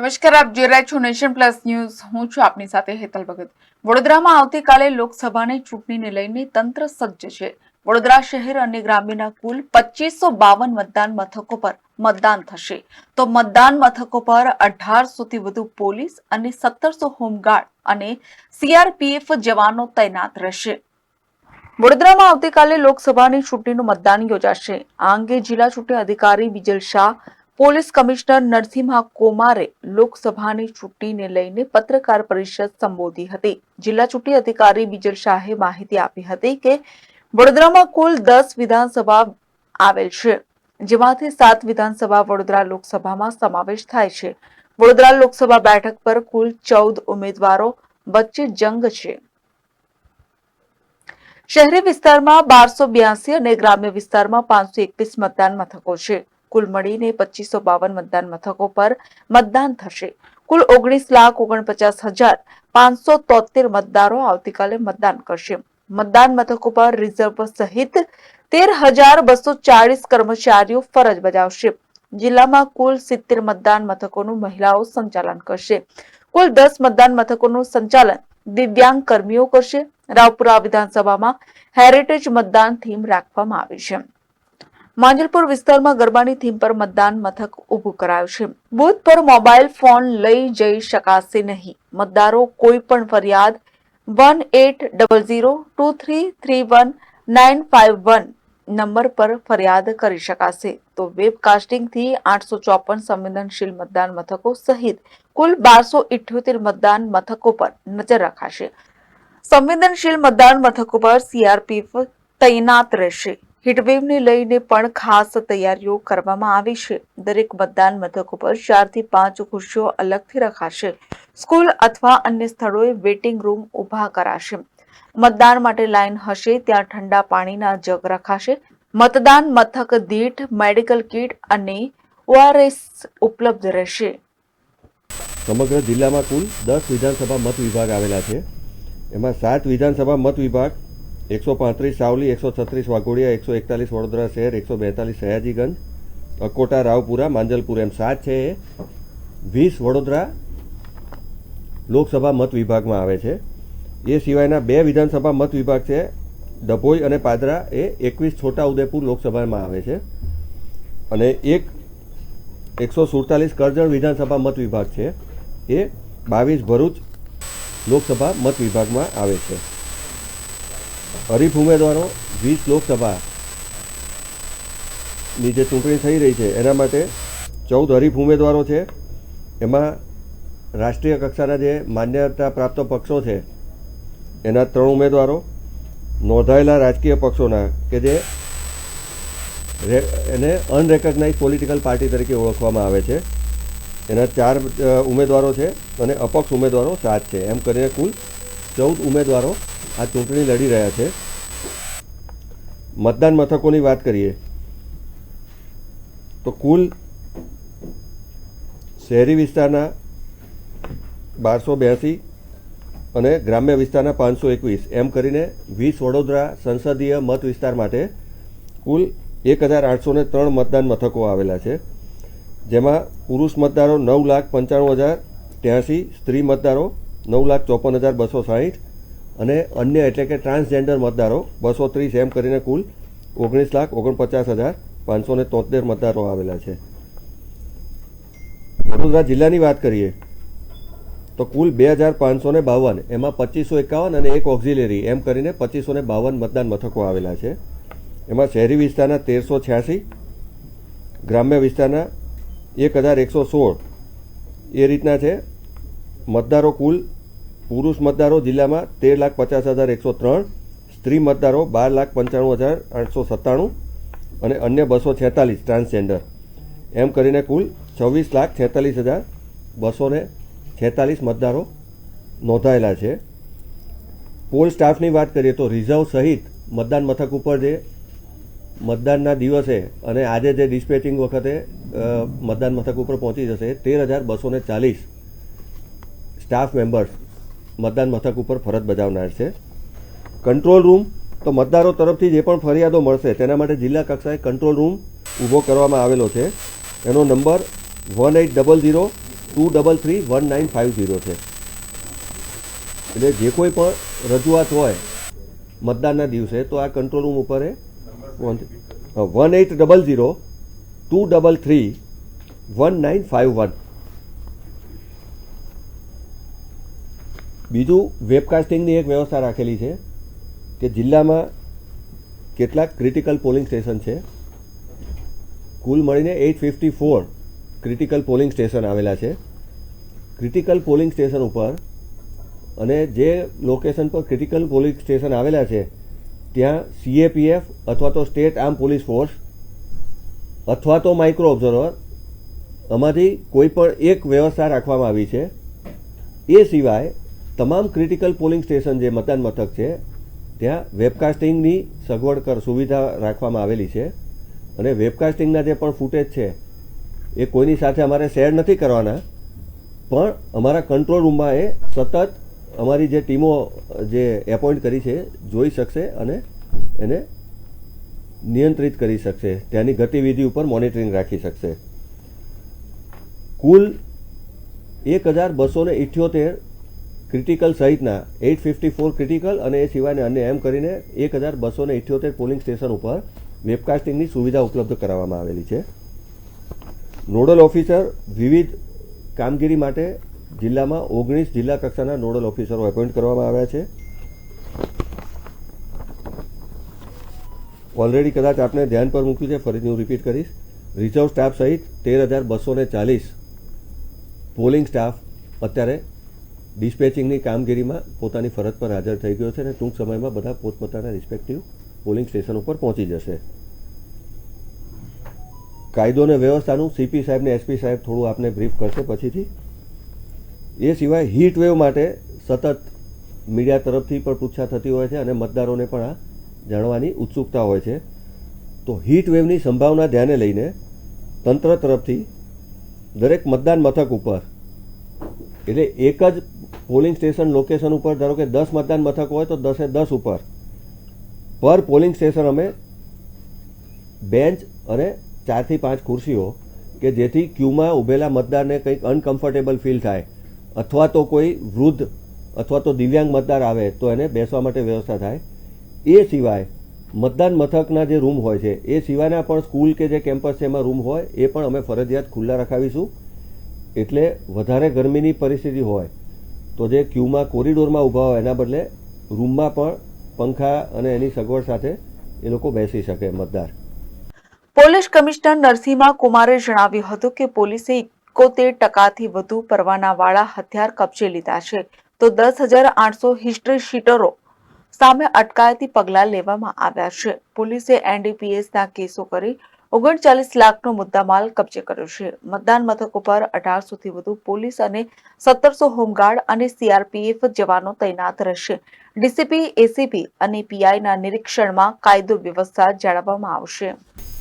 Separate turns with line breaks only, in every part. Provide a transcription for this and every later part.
નમસ્કાર, આપ જોઈ રહ્યા છો નેશન પ્લસ ન્યૂઝ. હું છું આપની સાથે હેતલ ભગત. વડોદરામાં આવતીકાલે લોકસભાની ચૂંટણીને લઈને તંત્ર સજ્જ છે. વડોદરા શહેર અને ગ્રામ્યના કુલ પચીસો બાવન મતદાન મથકો પર મતદાન થશે. તો મતદાન મથકો પર અઢારસોથી વધુ પોલીસ અને સત્તરસો હોમગાર્ડ અને સીઆરપીએફ જવાનો તૈનાત રહેશે. વડોદરામાં આવતીકાલે લોકસભાની ચૂંટણીનું મતદાન યોજાશે. આ અંગે જિલ્લા ચૂંટણી અધિકારી બિજલ શાહ પોલીસ કમિશનર નરસિંહા કોમારે લોકસભાની ચૂંટણીને લઈને પત્રકાર પરિષદ સંબોધી હતી. જિલ્લા ચૂંટણી અધિકારી બિજલ શાહે માહિતી આપી હતી કે વડોદરામાં કુલ દસ વિધાનસભા આવેલ છે, જેમાંથી સાત વિધાનસભા વડોદરા લોકસભામાં સમાવેશ થાય છે. વડોદરા લોકસભા બેઠક પર કુલ ચૌદ ઉમેદવારો વચ્ચે જંગ છે. શહેરી વિસ્તારમાં બારસો બ્યાસી અને ગ્રામ્ય વિસ્તારમાં પાંચસો એકવીસ મતદાન મથકો છે. કુલ મળીને પચીસો બાવન મતદાન મથકો પર મતદાન થશે. કુલ ઓગણીસ લાખ ઓગણપચાસ હજાર પાંચસો તોતેર મતદારો આવતીકાલે મતદાન કરશે. મતદાન મથકો પર રિઝર્વ સહિત તેર હજાર બસો ચાલીસ કર્મચારીઓ ફરજ બજાવશે. જિલ્લામાં કુલ સિત્તેર મતદાન મથકોનું મહિલાઓ સંચાલન કરશે. કુલ દસ મતદાન મથકોનું સંચાલન દિવ્યાંગ કર્મીઓ કરશે. રાવપુરા વિધાનસભામાં હેરિટેજ મતદાન થીમ રાખવામાં આવી છે. માંજલપુર વિસ્તારમાં ગરબાની થીમ પર મતદાન મથક ઊભું કરાયું છે. બૂથ પર મોબાઈલ ફોન લઈ જઈ શકાશે નહીં. મતદારો કોઈ પણ ફરિયાદ one eight double zero two three three one nine five one number પર ફરિયાદ કરી શકાશે. તો વેબકાસ્ટિંગથી આઠસો ચોપન સંવેદનશીલ મતદાન મથકો સહિત કુલ બારસો ઇઠ્યોતેર મતદાન મથકો પર નજર રખાશે. સંવેદનશીલ મતદાન મથકો પર સીઆરપીએફ તૈનાત રહેશે. હીટવેવને લઈને પણ ખાસ તૈયારીઓ કરવામાં આવી છે. દરેક મતદાન મથક ઉપર ચારથી પાંચ ખુરશીઓ અલગથી રખાશે. સ્કૂલ અથવા અન્ય સ્થળોએ વેટિંગ રૂમ ઊભા કરાશે. મતદાન માટે લાઈન હશે, ત્યાં ઠંડા પાણીના જગ રખાશે. મતદાન મથક દીઠ મેડિકલ કિટ અને ઓઆરએસ ઉપલબ્ધ રહેશે.
સમગ્ર જિલ્લામાં કુલ દસ વિધાનસભા મત વિભાગ આવેલા છે. એમાં સાત વિધાનસભા મત વિભાગ એકસો પાંત્રીસ સાવલી, એકસો છત્રીસ વાઘોડિયા, એકસો એકતાલીસ વડોદરા શહેર, એકસો બેતાલીસ સયાજીગંજ, અકોટા રાવપુરા, માંજલપુર એમ સાત છે એ. વીસ વડોદરા લોકસભા મત વિભાગમાં આવે છે. એ સિવાયના બે વિધાનસભા મત વિભાગ છે. ડભોઈ અને પાદરા એ એકવીસ છોટા ઉદેપુર લોકસભામાં આવે છે. અને એક એકસો સુડતાલીસ કરજણ વિધાનસભા મત વિભાગ છે. એ બાવીસ ભરૂચ લોકસભા મત વિભાગમાં આવે છે. હરીફ ઉમેદવારો વીસ લોકસભાની જે ચૂંટણી થઈ રહી છે, એના માટે ચૌદ હરીફ ઉમેદવારો છે. એમાં રાષ્ટ્રીય કક્ષાના જે માન્યતા પ્રાપ્ત પક્ષો છે, એના ત્રણ ઉમેદવારો નોંધાયેલા રાજકીય પક્ષોના કે જે એને અનરેકગ્નાઇઝ પોલિટિકલ પાર્ટી તરીકે ઓળખવામાં આવે છે. એના ચાર ઉમેદવારો છે અને અપક્ષ ઉમેદવારો સાત છે. એમ કરીને કુલ ચૌદ ઉમેદવારો આ ચૂંટણી લડી રહ્યા છે. મતદાન મથકોની વાત કરીએ. તો કુલ શહેરી વિસ્તારના બારસો બ્યાસી અને ગ્રામ્ય વિસ્તારના પાંચસો એકવીસ, એમ કરીને વીસ વડોદરા સંસદીય મત વિસ્તાર માટે કુલ એક હજાર આઠસો ને ત્રણ મતદાન મથકો આવેલા છે. જેમાં પુરુષ મતદારો નવ લાખ પંચાણું હજાર ત્યાંસી, સ્ત્રી મતદારો નવ લાખ ચોપન હજાર બસો સાહીઠ અને અન્ય એટલે કે ટ્રાન્સજેન્ડર મતદારો બસો ત્રીસ એમ કરીને કુલ ઓગણીસ લાખ ઓગણપચાસ હજાર પાંચસો ને તોતેર મતદારો આવેલા છે. વડોદરા જિલ્લાની વાત કરીએ તો કુલ બે હજાર પાંચસો ને બાવન, એમાં પચીસો એકાવન અને એક ઓક્ઝિલેરી એમ કરીને પચીસો ને બાવન મતદાન મથકો આવેલા છે. એમાં શહેરી વિસ્તારના તેરસો છ્યાસી, ગ્રામ્ય વિસ્તારના એક હજાર એકસો સોળ એ રીતના છે. મતદારો કુલ પુરુષ મતદારો જિલ્લામાં તેર લાખ પચાસ હજાર એકસો ત્રણ, સ્ત્રી મતદારો બાર લાખ પંચાણું હજાર આઠસો સત્તાણું અને અન્ય બસો છેતાલીસ ટ્રાન્સજેન્ડર. એમ કરીને કુલ છવ્વીસ લાખ છેતાલીસ હજાર બસો ને છેતાલીસ મતદારો નોંધાયેલા છે. પોલ સ્ટાફની વાત કરીએ તો રિઝર્વ સહિત મતદાન મથક ઉપર જે મતદાનના દિવસે અને આજે જે ડિસ્પેચિંગ વખતે મતદાન મથક ઉપર પહોંચી જશે, તેર હજાર બસો ચાલીસ સ્ટાફ મેમ્બર્સ મતદાન મથક ઉપર ફરજ બજાવનાર છે. કંટ્રોલ રૂમ, તો મતદારો તરફથી જે પણ ફરિયાદો મળશે તેના માટે જિલ્લા કક્ષાએ કંટ્રોલ રૂમ ઊભો કરવામાં આવેલો છે. એનો number one eight double zero two double three one nine five zero છે. એટલે જે કોઈ પણ રજૂઆત હોય મતદાનના દિવસે, તો આ કંટ્રોલ રૂમ ઉપર one eight double zero two double three one nine five one. બીજું વેબકાસ્ટિંગની એક વ્યવસ્થા રાખેલી છે કે જિલ્લામાં કેટલાક ક્રિટિકલ પોલિંગ સ્ટેશન છે. કુલ મળીને eight fifty four critical polling station આવેલા છે. ક્રિટિકલ પોલિંગ સ્ટેશન ઉપર અને જે લોકેશન પર ક્રિટિકલ પોલિંગ સ્ટેશન આવેલા છે, ત્યાં સીએપીએફ અથવા તો સ્ટેટ આર્મ પોલીસ ફોર્સ અથવા તો માઇક્રો ઓબ્ઝર્વર આમાંથી કોઈ પણ એક વ્યવસ્થા રાખવામાં આવી છે. એ સિવાય તમામ ક્રિટિકલ પોલિંગ સ્ટેશન જે મતદાન મથક છે, ત્યાં વેબકાસ્ટિંગની સગવડ કર, સુવિધા રાખવામાં આવેલી છે અને વેબકાસ્ટિંગના જે પણ ફૂટેજ છે, એ કોઈની સાથે અમારે શેર નથી કરવાના. પણ અમારા કંટ્રોલ રૂમમાં એ સતત અમારી જે ટીમો, જે એપોઇન્ટ કરી છે, જોઈ શકશે અને એને નિયંત્રિત કરી શકશે. ત્યાંની ગતિવિધિ ઉપર મોનિટરિંગ રાખી શકશે. કુલ એક હજાર બસો ને ઇઠ્યોતેર ક્રિટિકલ સહિતના એઇટ ફિફ્ટી ફોર ક્રિટિકલ અને એ સિવાયને અન્ય એમ કરીને એક હજાર બસો ને ઇઠ્યોતેર પોલિંગ સ્ટેશન ઉપર વેબકાસ્ટિંગની સુવિધા ઉપલબ્ધ કરાવવામાં આવેલી છે. નોડલ ઓફિસર વિવિધ કામગીરી માટે જિલ્લામાં ઓગણીસ જિલ્લા કક્ષાના નોડલ ઓફિસરો એપોઇન્ટ કરવામાં આવ્યા છે. ઓલરેડી કદાચ આપને ધ્યાન પર મૂક્યું છે, ફરીથી હું રિપીટ કરીશ. રિઝર્વ સ્ટાફ સહિત તેર હજાર બસો ચાલીસ પોલિંગ સ્ટાફ અત્યારે ડિસ્પેચિંગની કામગીરીમાં પોતાની ફરજ પર હાજર થઈ ગયો છે અને ટૂંક સમયમાં બધા પોતપોતાના રિસ્પેક્ટિવ પોલિંગ સ્ટેશન ઉપર પહોંચી જશે. કાયદો અને વ્યવસ્થાનું સીપી સાહેબ ને એસપી સાહેબ થોડું આપને બ્રીફ કરશે પછીથી. એ સિવાય હીટ વેવ માટે સતત મીડિયા તરફથી પણ પૂછા થતી હોય છે અને મતદારોને પણ આ જાણવાની ઉત્સુકતા હોય છે. તો હીટ વેવની સંભાવના ધ્યાને લઈને તંત્ર તરફથી દરેક મતદાન મથક ઉપર એટલે એક જ પોલિંગ સ્ટેશન લોકેશન ઉપર ધારો કે દસ મતદાન મથક હોય તો દસે દસ ઉપર. પર પોલિંગ સ્ટેશન અમે બેન્ચ અને ચારથી પાંચ ખુરશીઓ કે જેથી ક્યુમાં ઊભેલા મતદારને કંઈક અનકમ્ફર્ટેબલ ફીલ થાય. અથવા તો કોઈ વૃદ્ધ અથવા તો દિવ્યાંગ મતદાર આવે તો એને બેસવા માટે વ્યવસ્થા થાય. એ સિવાય મતદાન મથકના જે રૂમ હોય છે, એ સિવાયના પણ સ્કૂલ કે જે કેમ્પસ છે એમાં રૂમ હોય, એ પણ અમે ફરજિયાત ખુલ્લા રખાવીશું. એટલે વધારે ગરમીની પરિસ્થિતિ હોય, તો જે ક્યુમાં કોરિડોરમાં ઊભા હોય, એના બદલે રૂમમાં પણ પંખા અને એની સગવડ સાથે એ લોકો બેસી શકે મતદાર.
પોલીસ કમિશનર નરસિંહા કુમારે જણાવ્યું હતું કે પોલીસે એકોતેર ટકાથી વધુ પરવાનાવાળા હથિયાર કબજે લીધા છે. તો દસ હજાર આઠસો હિસ્ટ્રી શીટરો સામે અટકાયતી પગલાં લેવામાં આવ્યા છે. પોલીસે એનડીપીએસના કેસો કરી ઓગણચાલીસ લાખનો મુદ્દામાલ કબજે કર્યો છે. મતદાન મથક ઉપર અઢારસોથી વધુ પોલીસ અને સત્તરસો હોમગાર્ડ અને સીઆરપીએફ જવાનો તૈનાત રહેશે. ડીસીપી, એસીપી અને પીઆઈના નિરીક્ષણમાં કાયદો વ્યવસ્થા જાળવવામાં આવશે.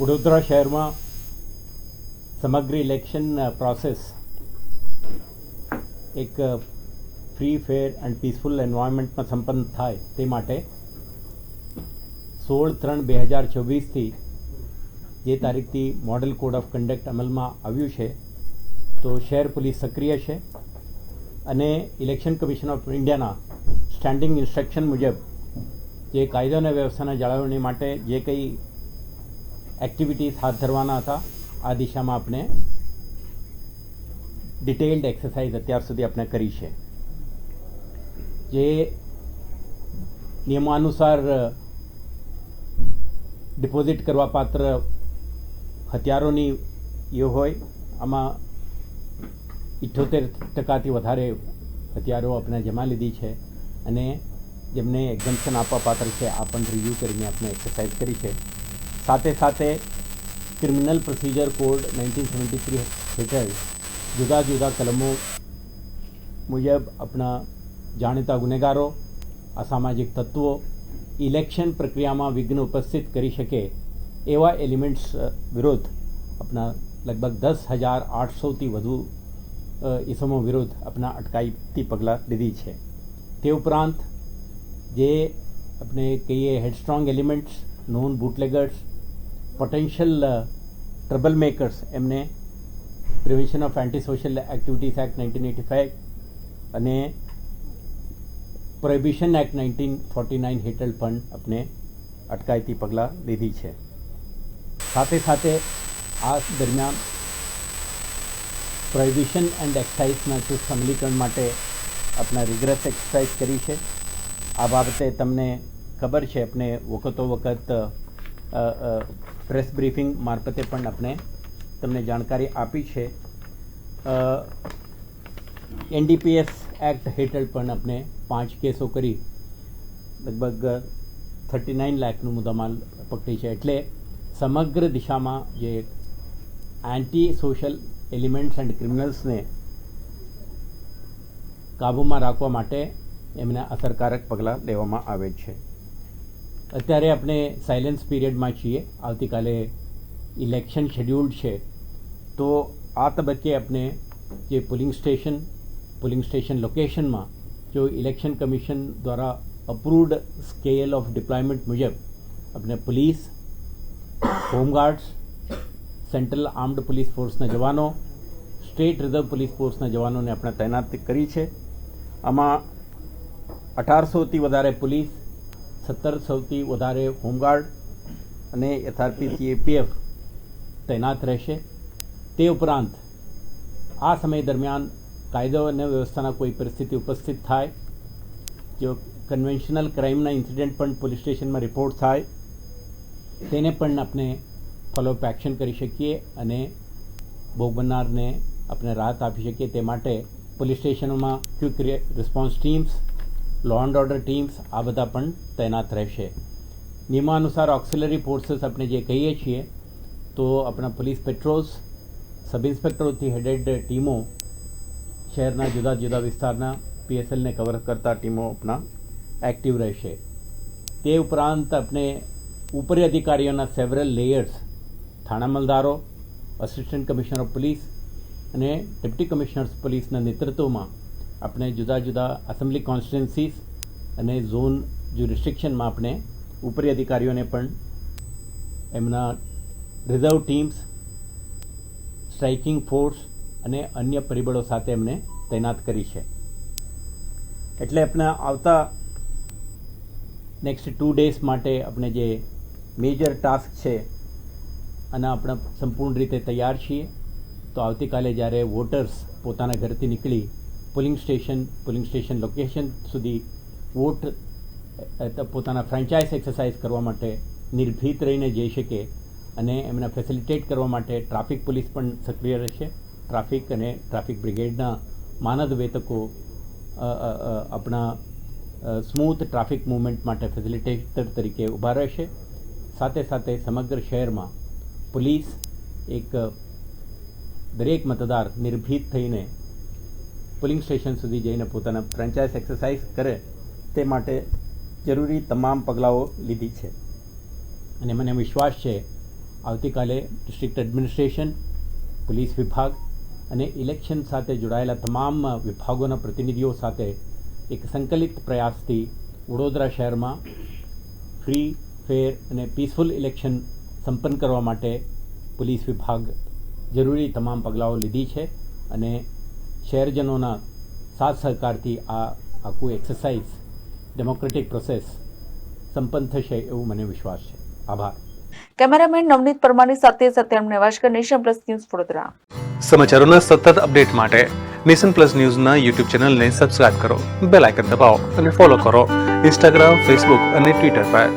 વડોદરા શહેરમાં સમગ્ર ઇલેક્શન પ્રોસેસ એક ફ્રી ફેર એન્ડ પીસફુલ એન્વાયરમેન્ટમાં સંપન્ન થાય તે માટે સોળ ત્રણ બે હજાર ચોવીસથી જે તારીખથી મોડલ કોડ ઓફ કન્ડક્ટ અમલમાં આવ્યું છે, તો શહેર પોલીસ સક્રિય છે અને ઇલેક્શન કમિશન ઓફ ઇન્ડિયાના સ્ટેન્ડિંગ ઇન્સ્ટ્રક્શન મુજબ જે કાયદો અને વ્યવસ્થાના જાળવણી માટે જે કંઈ એક્ટિવિટીઝ હાથ ધરવાના હતા, આ દિશામાં આપણે ડિટેલ્ડ એક્સરસાઇઝ અત્યાર સુધી આપણે કરી છે. જે નિયમાનુસાર ડિપોઝિટ કરવા પાત્ર હથિયારોની એ હોય, આમાં ઇઠ્ઠોતેર ટકાથી વધારે હથિયારો આપણે જમા લીધી છે. અને જેમને એક્ઝમ્પશન આપવા પાત્ર છે, આ પણ રિવ્યૂ કરીને આપણે એક્સરસાઇઝ કરી છે. સાથે સાથે criminal procedure code nineteen seventy three હેઠળ જુદા જુદા કલમો મુજબ આપણા જાણીતા ગુનેગારો, અસામાજિક તત્વો ઇલેક્શન પ્રક્રિયામાં વિઘ્ન ઉપસ્થિત કરી શકે એવા એલિમેન્ટ્સ વિરુદ્ધ આપણા લગભગ દસ હજાર આઠસોથી વધુ અ, ઇસમો વિરુદ્ધ આપણા અટકાયતી પગલાં લીધી છે. તે ઉપરાંત જે આપણે કહીએ headstrong elements known bootleggers potential trouble makers એમને prevention of anti social activities act nineteen eighty five અને prohibition act nineteen forty nine હેઠળ પણ આપણે અટકાયતી પગલાં લીધી છે. સાથે સાથે આ દરમિયાન પ્રોહિબિશન એન્ડ એક્સાઇઝના ચુસ્ત અમલીકરણ માટે આપણે રિગ્રેસ એક્સરસાઇઝ કરી છે. આ બાબતે તમને ખબર છે આપણે વખતો વખત પ્રેસ બ્રીફિંગ મારફતે પણ આપણે તમને જાણકારી આપી છે. એનડીપીએસ એક્ટ હેઠળ પણ આપણે પાંચ કેસો કરી લગભગ થર્ટી નાઇન લાખનું મુદ્દામાલ પકડી છે. એટલે સમગ્ર દિશામાં જે એન્ટી સોશિયલ એલિમેન્ટ્સ એન્ડ ક્રિમિનલ્સને કાબૂમાં રાખવા માટે એમને અસરકારક પગલાં લેવામાં આવે છે. અત્યારે આપણે સાયલેન્સ પીરિયડમાં છીએ. આવતીકાલે ઇલેક્શન શેડ્યુલ્ડ છે. તો આ તબક્કે આપણે જે પોલિંગ સ્ટેશન પોલિંગ સ્ટેશન લોકેશનમાં જો ઇલેક્શન કમિશન દ્વારા અપ્રુવડ સ્કેલ ઓફ ડિપ્લોયમેન્ટ મુજબ આપણે police home guards, central armed police ફોર્સના જવાનો, સ્ટેટ રિઝર્વ પોલીસ ફોર્સના જવાનોને આપણે તૈનાત કરી છે. આમાં અઢારસોથી વધારે પોલીસ, સત્તરસોથી વધારે હોમગાર્ડ અને એસઆરપી, સીએપીએફ તૈનાત રહેશે. તે ઉપરાંત આ સમય દરમિયાન કાયદો અને વ્યવસ્થાના કોઈ પરિસ્થિતિ ઉપસ્થિત થાય જો કન્વેન્શનલ ક્રાઇમના ઇન્સિડન્ટ પણ પોલીસ સ્ટેશનમાં રિપોર્ટ થાય તેને પણ આપણે ફોલોઅપ એક્શન કરી શકીએ અને ભોગ બનનારને આપણે રાહત આપી શકીએ તે માટે police સ્ટેશનોમાં quick response teams law and order teams આ બધા પણ તૈનાત રહેશે. નિયમાનુસાર ઓક્સિલરી ફોર્સીસ આપણે જે કહીએ છીએ, તો આપણા પોલીસ પેટ્રોલ્સ સબ ઇન્સ્પેક્ટરોથી હેડેડ ટીમો શહેરના જુદા જુદા વિસ્તારના પીએસએલને કવર કરતા ટીમો આપણા એક્ટિવ રહેશે. તે ઉપરાંત આપણે ઉપરી અધિકારીઓના સેવરલ લેયર્સ થાણા મલદારો અસિસ્ટન્ટ કમિશનર ઓફ પોલીસ અને ડેપ્ટી કમિશનર્સ પોલીસના નેતૃત્વમાં આપણે જુદા જુદા એસેમ્બલી કોન્સ્ટિટ્યુન્સીસ અને ઝોન જ્યુરિસ્ટ્રિક્શનમાં આપણે ઉપરી અધિકારીઓને પણ એમના રિઝર્વ ટીમ્સ સ્ટ્રાઇકિંગ ફોર્સ અને અન્ય પરિબળો સાથે એમને તૈનાત કરી છે. એટલે આપણે આવતા નેક્સ્ટ ટુ ડેઝ માટે આપણે જે મેજર ટાસ્ક છે અને આપણે સંપૂર્ણ રીતે તૈયાર છીએ. તો આવતીકાલે જ્યારે વોટર્સ પોતાના ઘરથી નીકળી polling station polling station location સુધી વોટ પોતાના ફ્રેન્ચાઇઝ એક્સરસાઇઝ કરવા માટે નિર્ભીત રહીને જઈ શકે અને એમને ફેસિલિટેટ કરવા માટે ટ્રાફિક પોલીસ પણ સક્રિય રહેશે. ટ્રાફિક અને ટ્રાફિક બ્રિગેડના માનદ વેતકો આપણા સ્મૂથ ટ્રાફિક મૂવમેન્ટ માટે ફેસિલિટેટર તરીકે ઊભા રહેશે. સાથે સાથે સમગ્ર શહેરમાં પોલીસ એક, દરેક મતદાર નિર્ભીત થઈને પોલિંગ સ્ટેશન સુધી જઈને પોતાના ફ્રેન્ચાઇઝ એક્સરસાઇઝ કરે તે માટે જરૂરી તમામ પગલાઓ લીધી છે. અને મને વિશ્વાસ છે, આવતીકાલે ડિસ્ટ્રિક્ટ એડમિનિસ્ટ્રેશન પોલીસ વિભાગ અને ઇલેક્શન સાથે જોડાયેલા તમામ વિભાગોના પ્રતિનિધિઓ સાથે એક સંકલિત પ્રયાસથી વડોદરા શહેરમાં ફ્રી ફેર અને પીસફુલ ઇલેક્શન સંપન્ન કરવા માટે પોલીસ વિભાગ જરૂરી તમામ પગલાઓ લીધી છે અને શહેરજનોના સાથ સહકારથી આ આખું એક્સરસાઇઝ ડેમોક્રેટિક પ્રોસેસ સંપન્ન થશે એવું મને વિશ્વાસ છે. આભાર.
કેમેરામેન નવનીત પરમારની સાથે Satyam નેવાશકર nation plus news Vadodara.
સમાચારોના સતત અપડેટ માટે નેશન પ્લસ ન્યૂઝના યુટ્યુબ ચેનલને સબસ્ક્રાઇબ કરો બેલ આઇકન દબાવો અને ફોલો કરો ઇન્સ્ટાગ્રામ ફેસબુક અને ટ્વિટર પર.